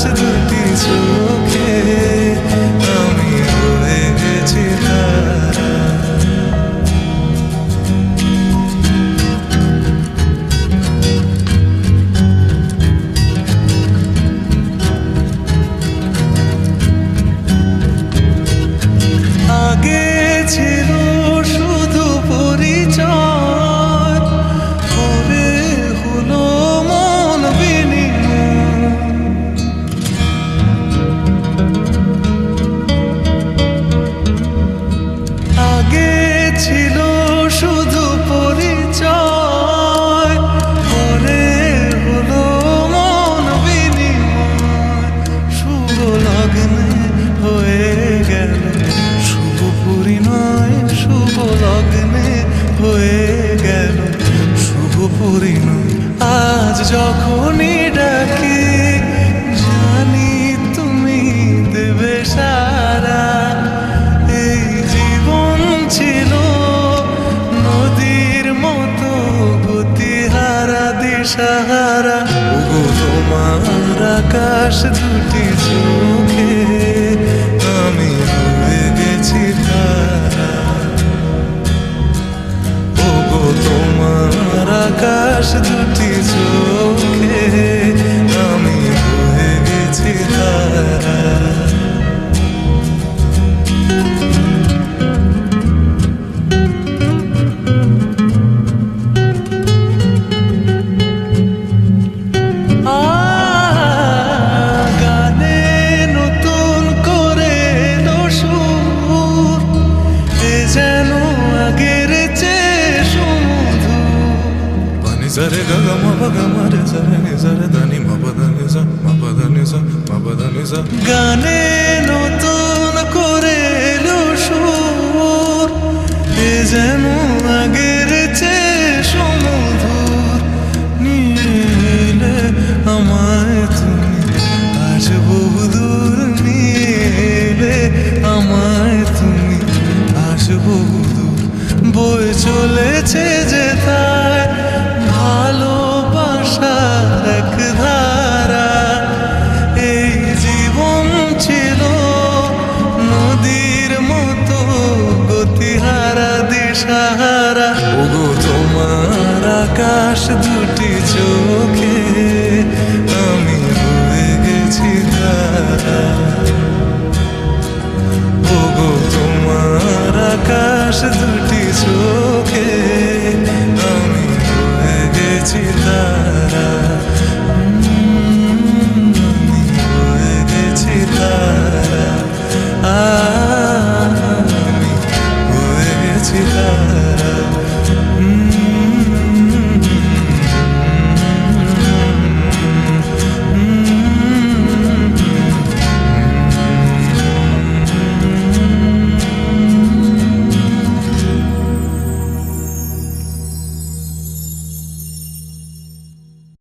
আকাশ দুটি চোখে যখনই ডাকি, জানি তুমি দেবে সারা। এই জীবন ছিল নদীর মতো গতিহারা, দিশাহারা। ওগো, তোমার আকাশ দুটি চোখে, আমি হয়ে গেছি তারা। ওগো, তোমার আকাশ দুটি re da ni ma pa da ni sa ma pa da ni sa ma pa da ni sa গানে নতুন করে এলো সুর এ যেন আগের চেয়ে সুমধুর নিলে আমায় তুমি আজ বহুদূর নিলে আমায় তুমি আজ বহুদূর বই চলেছে দুটি চোখে